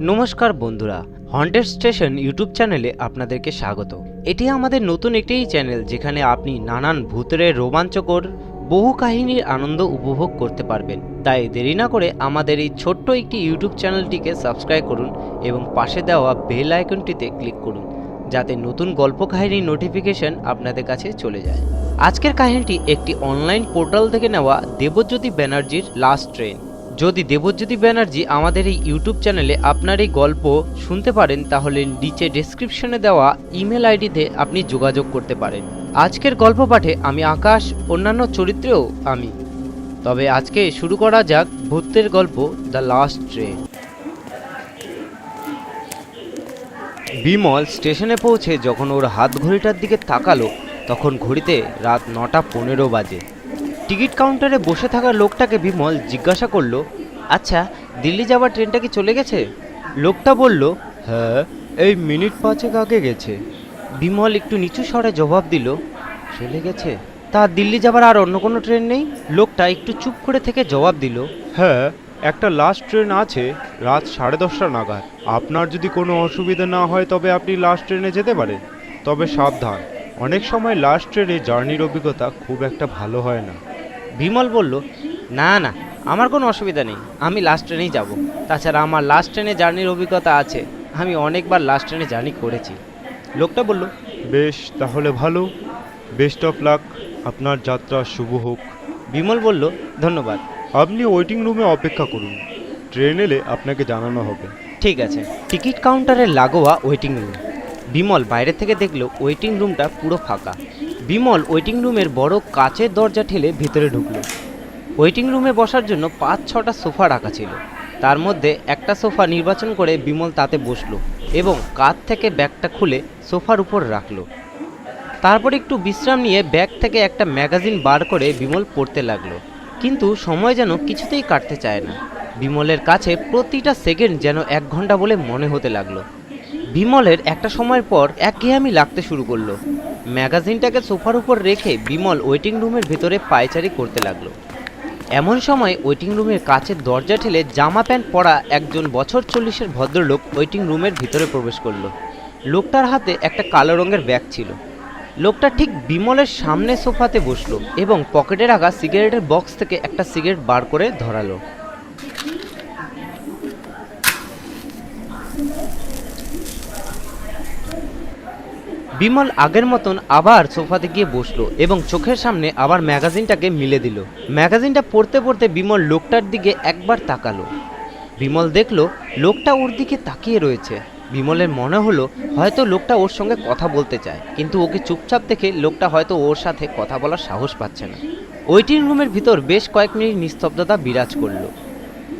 নমস্কার বন্ধুরা haunted station YouTube চ্যানেলে আপনাদেরকে স্বাগত। এটি আমাদের নতুন একটি চ্যানেল যেখানে আপনি নানান ভূতের রোমাঞ্চকর বহু কাহিনীর আনন্দ উপভোগ করতে পারবেন। তাই দেরি না করে আমাদের এই ছোট্ট একটি ইউটিউব চ্যানেলটিকে সাবস্ক্রাইব করুন এবং পাশে দেওয়া বেল আইকনটিতে ক্লিক করুন, যাতে নতুন গল্প কাহিনীর নোটিফিকেশন আপনাদের কাছে চলে যায়। আজকের কাহিনীটি একটি অনলাইন পোর্টাল থেকে নেওয়া দেবজ্যোতি ব্যানার্জির লাস্ট ট্রেন যদি দেবজ্যোতি ব্যানার্জি আমাদের এই ইউটিউব চ্যানেলে আপনার এই গল্প শুনতে পারেন, তাহলে নিচে ডেসক্রিপশনে দেওয়া ইমেল আইডিতে আপনি যোগাযোগ করতে পারেন। আজকের গল্প পাঠে আমি আকাশ, অন্যান্য চরিত্রেও আমি। তবে আজকে শুরু করা যাক ভূতের গল্প দ্য লাস্ট ট্রেন বিমল স্টেশনে পৌঁছে যখন ওর হাত ঘড়িটার দিকে তাকালো, তখন ঘড়িতে রাত নটা পনেরো বাজে। টিকিট কাউন্টারে বসে থাকা লোকটাকে বিমল জিজ্ঞাসা করল আচ্ছা দিল্লি যাওয়ার ট্রেনটা কি চলে গেছে? লোকটা বলল হ্যাঁ এই মিনিট পাঁচেক আগে গেছে। বিমল একটু নিচু স্বরে জবাব দিল চলে গেছে তা দিল্লি যাবার আর অন্য কোনো ট্রেন নেই? লোকটা একটু চুপ করে থেকে জবাব দিল হ্যাঁ একটা লাস্ট ট্রেন আছে, রাত সাড়ে দশটা নাগাদ। আপনার যদি কোনো অসুবিধা না হয়, তবে আপনি লাস্ট ট্রেনে যেতে পারেন। তবে সাবধান, অনেক সময় লাস্ট ট্রেনে জার্নির অভিজ্ঞতা খুব একটা ভালো হয় না। বিমল বলল না না আমার কোনো অসুবিধা নেই আমি লাস্ট ট্রেনেই যাব। তাছাড়া আমার লাস্ট ট্রেনে জার্নির অভিজ্ঞতা আছে আমি অনেকবার লাস্ট ট্রেনে জার্নি করেছি। লোকটা বলল বেশ তাহলে ভালো। বেস্ট অফ লাক আপনার যাত্রা শুভ হোক। বিমল বলল ধন্যবাদ। আপনি ওয়েটিং রুমে অপেক্ষা করুন। ট্রেন এলে আপনাকে জানানো হবে। ঠিক আছে টিকিট কাউন্টারে লাগোয়া ওয়েটিং রুম বিমল বাইরে থেকে দেখল ওয়েটিং রুমটা পুরো ফাঁকা। বিমল ওয়েটিং রুমের বড় কাচের দরজা ঠেলে ভিতরে ঢুকলো। ওয়েটিং রুমে বসার জন্য পাঁচ, ছটা সোফা রাখা ছিল। তার মধ্যে একটা সোফা নির্বাচন করে বিমল তাতে বসল এবং কাঁধ থেকে ব্যাগটা খুলে সোফার উপর রাখল। তারপর একটু বিশ্রাম নিয়ে ব্যাগ থেকে একটা ম্যাগাজিন বার করে বিমল পড়তে লাগল। কিন্তু সময় যেন কিছুতেই কাটতে চায় না। বিমলের কাছে প্রতিটা সেকেন্ড যেন এক ঘণ্টা বলে মনে হতে লাগল। বিমলের একটা সময়ের পর একঘেয়ামি লাগতে শুরু করল। ম্যাগাজিনটাকে সোফার উপর রেখে বিমল ওয়েটিং রুমের ভেতরে পায়চারি করতে লাগল। এমন সময় ওয়েটিং রুমের কাছের দরজা ঠেলে জামা প্যান্ট পরা একজন বছর চল্লিশের ভদ্রলোক ওয়েটিং রুমের ভিতরে প্রবেশ করল। লোকটার হাতে একটা কালো রঙের ব্যাগ ছিল। লোকটা ঠিক বিমলের সামনে সোফাতে বসল এবং পকেটে রাখা সিগারেটের বক্স থেকে একটা সিগারেট বার করে ধরালো। বিমল আগের মতন আবার সোফাতে গিয়ে বসল এবং চোখের সামনে আবার ম্যাগাজিনটাকে মিলে দিল। ম্যাগাজিনটা পড়তে পড়তে বিমল লোকটার দিকে একবার তাকালো। বিমল দেখল লোকটা ওর দিকে তাকিয়ে রয়েছে। বিমলের মনে হলো হয়তো লোকটা ওর সঙ্গে কথা বলতে চায়, কিন্তু ওকে চুপচাপ দেখে লোকটা হয়তো ওর সাথে কথা বলার সাহস পাচ্ছে না। ওয়েটিং রুমের ভিতর বেশ কয়েক মিনিট নিস্তব্ধতা বিরাজ করল।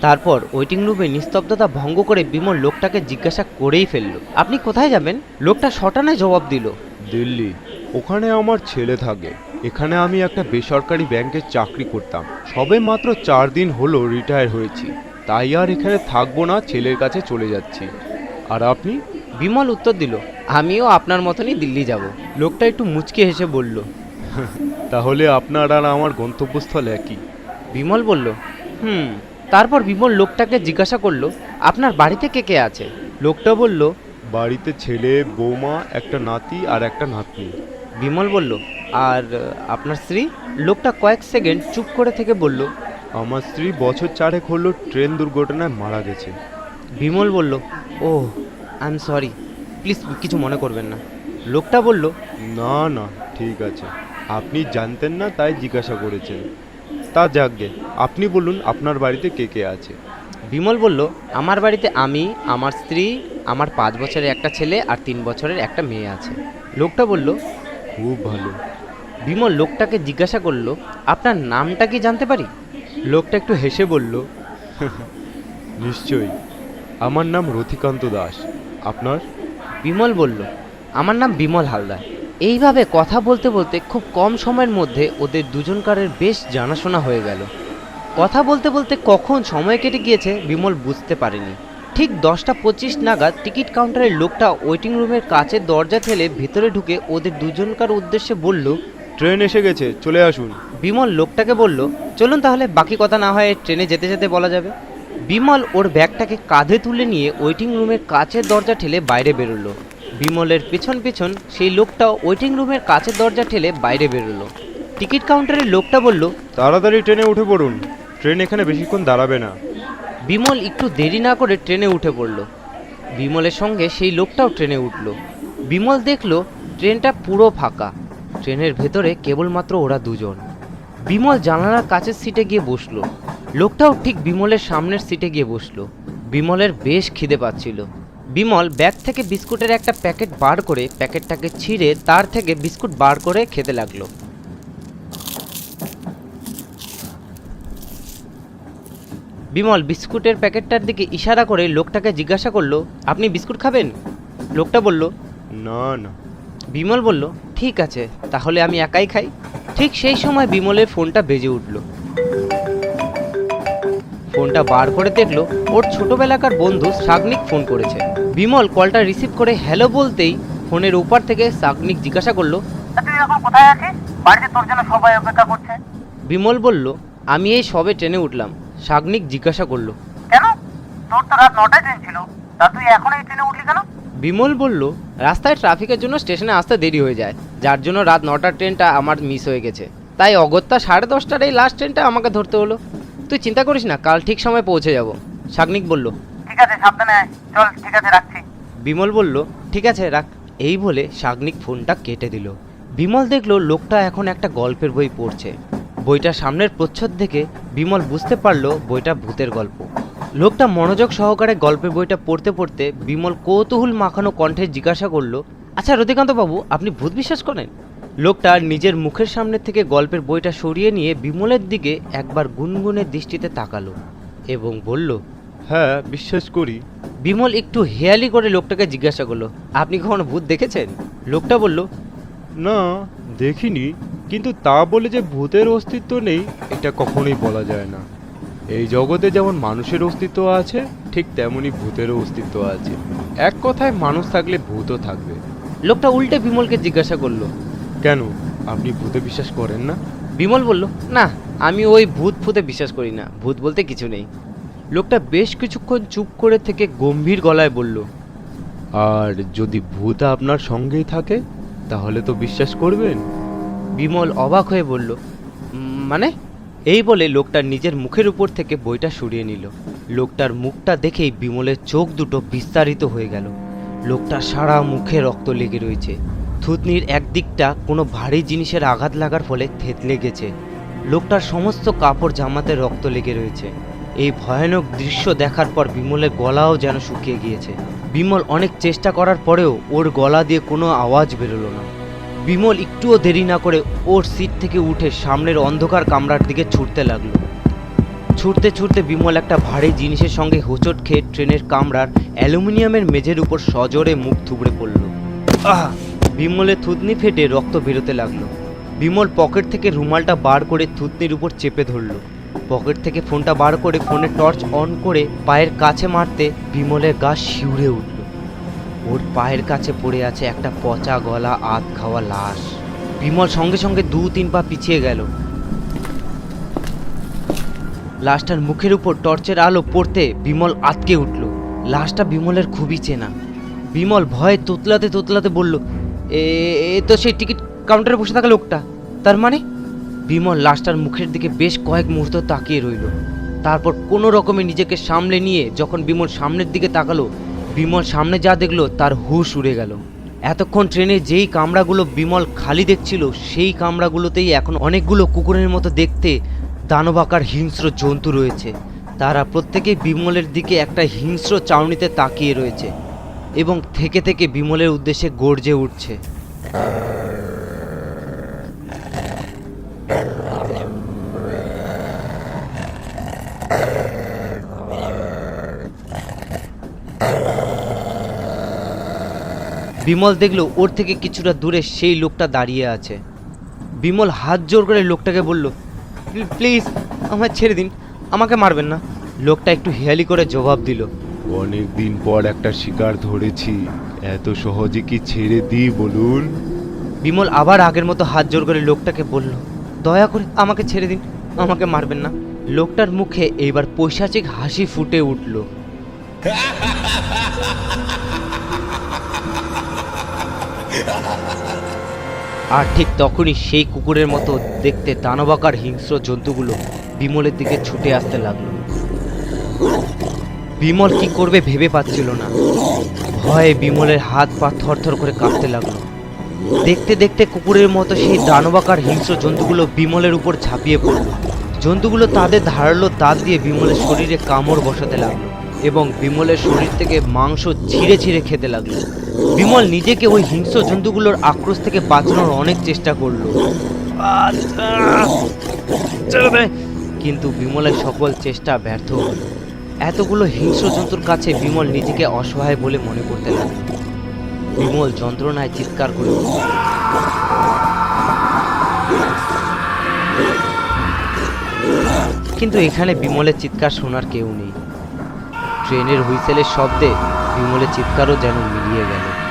তারপর ওয়েটিং রুমে নিস্তব্ধতা ভঙ্গ করে বিমল লোকটাকে জিজ্ঞাসা করেই ফেলল আপনি কোথায় যাবেন? লোকটা শটানে জবাব দিল দিল্লি। ওখানে আমার ছেলে থাকে। এখানে আমি একটা বেসরকারি ব্যাংকে চাকরি করতাম। সবে মাত্র চার দিন হলো রিটায়ার হয়েছি। তাই আর এখানে থাকব না ছেলের কাছে চলে যাচ্ছি। আর আপনি? বিমল উত্তর দিল আমিও আপনার মতনই দিল্লি যাব। লোকটা একটু মুচকে হেসে বলল তাহলে আপনার আর আমার গন্তব্যস্থল একই? বিমল বলল হুম তারপর বিমল লোকটাকে জিজ্ঞাসা করল আপনার বাড়িতে কে কে আছে? লোকটা বলল বাড়িতে ছেলে বৌমা একটা নাতি আর একটা নাতনি। বিমল বলল আর আপনার স্ত্রী? লোকটা কয়েক সেকেন্ড চুপ করে থেকে বলল আমার স্ত্রী বছর চারেক হলো ট্রেন দুর্ঘটনায় মারা গেছে। বিমল বলল oh I am sorry please কিছু মনে করবেন না। লোকটা বলল না না ঠিক আছে। আপনি জানতেন না তাই জিজ্ঞাসা করেছেন। তা যাকগে আপনি বলুন আপনার বাড়িতে কে কে আছে? বিমল বলল আমার বাড়িতে আমি আমার স্ত্রী আমার পাঁচ বছরের একটা ছেলে আর তিন বছরের একটা মেয়ে আছে। লোকটা বলল খুব ভালো। বিমল লোকটাকে জিজ্ঞাসা করল আপনার নামটা কি জানতে পারি? লোকটা একটু হেসে বলল নিশ্চয়ই। আমার নাম রথিকান্ত দাস। আপনার? বিমল বলল আমার নাম বিমল হালদার। এইভাবে কথা বলতে বলতে খুব কম সময়ের মধ্যে ওদের দুজনকারের বেশ জানাশোনা হয়ে গেল। কথা বলতে বলতে কখন সময় কেটে গিয়েছে বিমল বুঝতে পারেনি। ঠিক দশটা পঁচিশ নাগাদ টিকিট কাউন্টারের লোকটা ওয়েটিং রুমের কাছের দরজা ঠেলে ভেতরে ঢুকে ওদের দুজনকার উদ্দেশ্যে বলল ট্রেন এসে গেছে চলে আসুন। বিমল লোকটাকে বলল চলুন তাহলে বাকি কথা না হয় ট্রেনে যেতে যেতে বলা যাবে। বিমল ওর ব্যাগটাকে কাঁধে তুলে নিয়ে ওয়েটিং রুমের কাচের দরজা ঠেলে বাইরে বেরোলো। বিমলের পেছন পেছন সেই লোকটাও ওয়েটিং রুমের কাচের দরজা ঠেলে বাইরে বেরোলো। টিকিট কাউন্টারের লোকটা বলল তাড়াতাড়ি ট্রেনে উঠে পড়ুন। ট্রেন এখানে বেশিক্ষণ দাঁড়াবে না। বিমল একটু দেরি না করে ট্রেনে উঠে পড়ল। বিমলের সঙ্গে সেই লোকটাও ট্রেনে উঠল। বিমল দেখল ট্রেনটা পুরো ফাঁকা। ট্রেনের ভেতরে কেবলমাত্র ওরা দুজন। বিমল জানালার কাছের সিটে গিয়ে বসল। লোকটাও ঠিক বিমলের সামনের সিটে গিয়ে বসল। বিমলের বেশ খিদে পাচ্ছিল। বিমল ব্যাগ থেকে বিস্কুটের একটা প্যাকেট বার করে প্যাকেটটাকে ছিঁড়ে তার থেকে বিস্কুট বার করে খেতে লাগল। বিমল বিস্কুটের প্যাকেটটার দিকে ইশারা করে লোকটাকে জিজ্ঞাসা করল আপনি বিস্কুট খাবেন? লোকটা বলল না না। বিমল বলল ঠিক আছে তাহলে আমি একাই খাই। ঠিক সেই সময় বিমলের ফোনটা বেজে উঠল। ফোনটা বার করে দেখল ওর ছোটবেলাকার বন্ধু সাগনিক ফোন করেছে। বিমল কলটা রিসিভ করে হ্যালো বলতেই ফোনের ওপার থেকে সাগনিক জিজ্ঞাসা করল তুই এখন কোথায় আছিস? বাড়িতে তোর জন্য সবাই অপেক্ষা করছে। বিমল বলল আমি এই সবে ট্রেনে উঠলাম। সাগনিক জিজ্ঞাসা করল কেন? তোর তো রাত নটায় ট্রেন ছিল। তা তুই এখন এই ট্রেনে উঠলি কেন? বিমল বলল রাস্তায় ট্রাফিকের জন্য স্টেশনে আসতে দেরি হয়ে যায়। যার জন্য রাত নটার ট্রেনটা আমার মিস হয়ে গেছে। তাই অগত্যা সাড়ে দশটার এই লাস্ট ট্রেনটা আমাকে ধরতে হলো। তুই চিন্তা করিস না কাল ঠিক সময় পৌঁছে যাব। শাগনিক বলল ঠিক আছে সাবধানে চল ঠিক আছে রাখছি। বিমল বলল ঠিক আছে রাখ। এই বলে শাগনিক ফোনটা কেটে দিল। বিমল দেখল লোকটা এখন একটা গল্পের বই পড়ছে। বইটা সামনের প্রচ্ছদ দেখে বিমল বুঝতে পারল বইটা ভূতের গল্প। লোকটা মনোযোগ সহকারে গল্পের বইটা পড়তে পড়তে বিমল কৌতূহল মাখানো কণ্ঠে জিজ্ঞাসা করল আচ্ছা রতিকান্ত বাবু আপনি ভূত বিশ্বাস করেন? লোকটা নিজের মুখের সামনে থেকে গল্পের বইটা সরিয়ে নিয়ে বিমলের দিকে একবার গুনগুনের দৃষ্টিতে তাকালো এবং বলল হ্যাঁ বিশ্বাস করি। বিমল একটু হেয়ালি করে লোকটাকে জিজ্ঞাসা করল আপনি কখনো ভূত দেখেছেন? লোকটা বলল না দেখিনি। কিন্তু তা বলে যে ভূতের অস্তিত্ব নেই এটা কখনোই বলা যায় না। এই জগতে যেমন মানুষের অস্তিত্ব আছে ঠিক তেমনই ভূতেরও অস্তিত্ব আছে। এক কথায় মানুষ থাকলে ভূতও থাকবে। লোকটা উল্টে বিমলকে জিজ্ঞাসা করল কেন? আপনি ভূতে বিশ্বাস করেন না? বিমল বলল না আমি ওই ভূত ফুতে বিশ্বাস করি না। ভূত বলতে কিছু নেই। লোকটা বেশ কিছুক্ষণ চুপ করে থেকে গম্ভীর গলায় বলল আর যদি ভূত আপনার সঙ্গেই থাকে তাহলে তো বিশ্বাস করবেন? বিমল অবাক হয়ে বলল মানে? এই বলে লোকটা নিজের মুখের উপর থেকে বইটা সরিয়ে নিল। লোকটার মুখটা দেখেই বিমলের চোখ দুটো বিস্তারিত হয়ে গেল। লোকটার সারা মুখে রক্ত লেগে রয়েছে। থুতনির একদিকটা কোনো ভারী জিনিসের আঘাত লাগার ফলে থেতলে গেছে। লোকটার সমস্ত কাপড় জামাতে রক্ত লেগে রয়েছে। এই ভয়ানক দৃশ্য দেখার পর বিমলের গলাও যেন শুকিয়ে গিয়েছে। বিমল অনেক চেষ্টা করার পরেও ওর গলা দিয়ে কোনো আওয়াজ বেরোলো না। বিমল একটুও দেরি না করে ওর সিট থেকে উঠে সামনের অন্ধকার কামরার দিকে ছুটতে লাগল। ছুটতে ছুটতে বিমল একটা ভারী জিনিসের সঙ্গে হোঁচট খেয়ে ট্রেনের কামরার অ্যালুমিনিয়ামের মেঝের উপর সজোরে মুখ থুবড়ে পড়ল। আহ! বিমলের থুতনি ফেটে রক্ত বেরোতে লাগল। বিমল পকেট থেকে রুমালটা বার করে থুতনির উপর চেপে ধরলো। পকেট থেকে ফোনটা বার করে ফোনে টর্চ অন করে পায়ের কাছে মারতে বিমলের গা শিউরে উঠল। ওর পায়ের কাছে পড়ে আছে একটা পচা গলা, আধ খাওয়া লাশ। বিমল সঙ্গে সঙ্গে দু তিন পা পিছিয়ে গেল। লাশটার মুখের উপর টর্চের আলো পড়তে বিমল আটকে উঠল। লাশটা বিমলের খুবই চেনা। বিমল ভয়ে তোতলাতে তোতলাতে বলল এ তো সেই টিকিট কাউন্টারে বসে থাকা লোকটা। তার মানে? বিমল লাশটার মুখের দিকে বেশ কয়েক মুহূর্ত তাকিয়ে রইল। তারপর কোনো রকমে নিজেকে সামলে নিয়ে যখন বিমল সামনের দিকে তাকালো, বিমল সামনে যা দেখল তার হুশ উড়ে গেল। এতক্ষণ ট্রেনে যেই কামরাগুলো বিমল খালি দেখছিল, সেই কামরাগুলোতেই এখন অনেকগুলো কুকুরের মতো দেখতে দানবাকার হিংস্র জন্তু রয়েছে। তারা প্রত্যেকেই বিমলের দিকে একটা হিংস্র চাউনিতে তাকিয়ে রয়েছে। এবং থেকে থেকে বিমলের উদ্দেশ্যে গর্জে উঠছে। বিমল দেখল ওর থেকে কিছুটা দূরে সেই লোকটা দাঁড়িয়ে আছে। বিমল হাত জোর করে লোকটাকে বলল, প্লিজ, আমায় ছেড়ে দিন, আমাকে মারবেন না। লোকটা একটু হেয়ালি করে জবাব দিল অনেক দিন পর একটা শিকার ধরেছি। এত সহজে কি ছেড়ে দিই বলুন? বিমল আবার আগের মতো হাত জোর করে লোকটাকে বলল, দয়া করে আমাকে ছেড়ে দিন, আমাকে মারবেন না। লোকটার মুখে এইবার পৈশাচিক হাসি ফুটে উঠল। আর ঠিক তখনই সেই কুকুরের মতো দেখতে দানবাকার হিংস্র জন্তুগুলো বিমলের দিকে ছুটে আসতে লাগল। বিমল কি করবে ভেবে পাচ্ছিল না। ভয়ে বিমলের হাত পা থরথর করে কাঁপতে লাগল। দেখতে দেখতে কুকুরের মতো সেই দানবাকার হিংস্র জন্তুগুলো বিমলের উপর ঝাঁপিয়ে পড়ল। জন্তুগুলো তাদের ধারালো দাঁত দিয়ে বিমলের শরীরে কামড় বসাতে লাগল এবং বিমলের শরীর থেকে মাংস ছিঁড়ে ছিঁড়ে খেতে লাগল। বিমল নিজেকে ওই হিংস্র জন্তুগুলোর আক্রোশ থেকে বাঁচানোর অনেক চেষ্টা করল। কিন্তু বিমলের সকল চেষ্টা ব্যর্থ হলো। এতগুলো হিংস্র জন্তুর কাছে বিমল নিজেকে অসহায় বলে মনে করতে লাগে বিমল যন্ত্রণায় চিৎকার করে কিন্তু এখানে বিমলের চিৎকার শোনার কেউ নেই। ট্রেনের হুইসেলের শব্দে বিমলের চিৎকারও যেন মিলিয়ে গেল।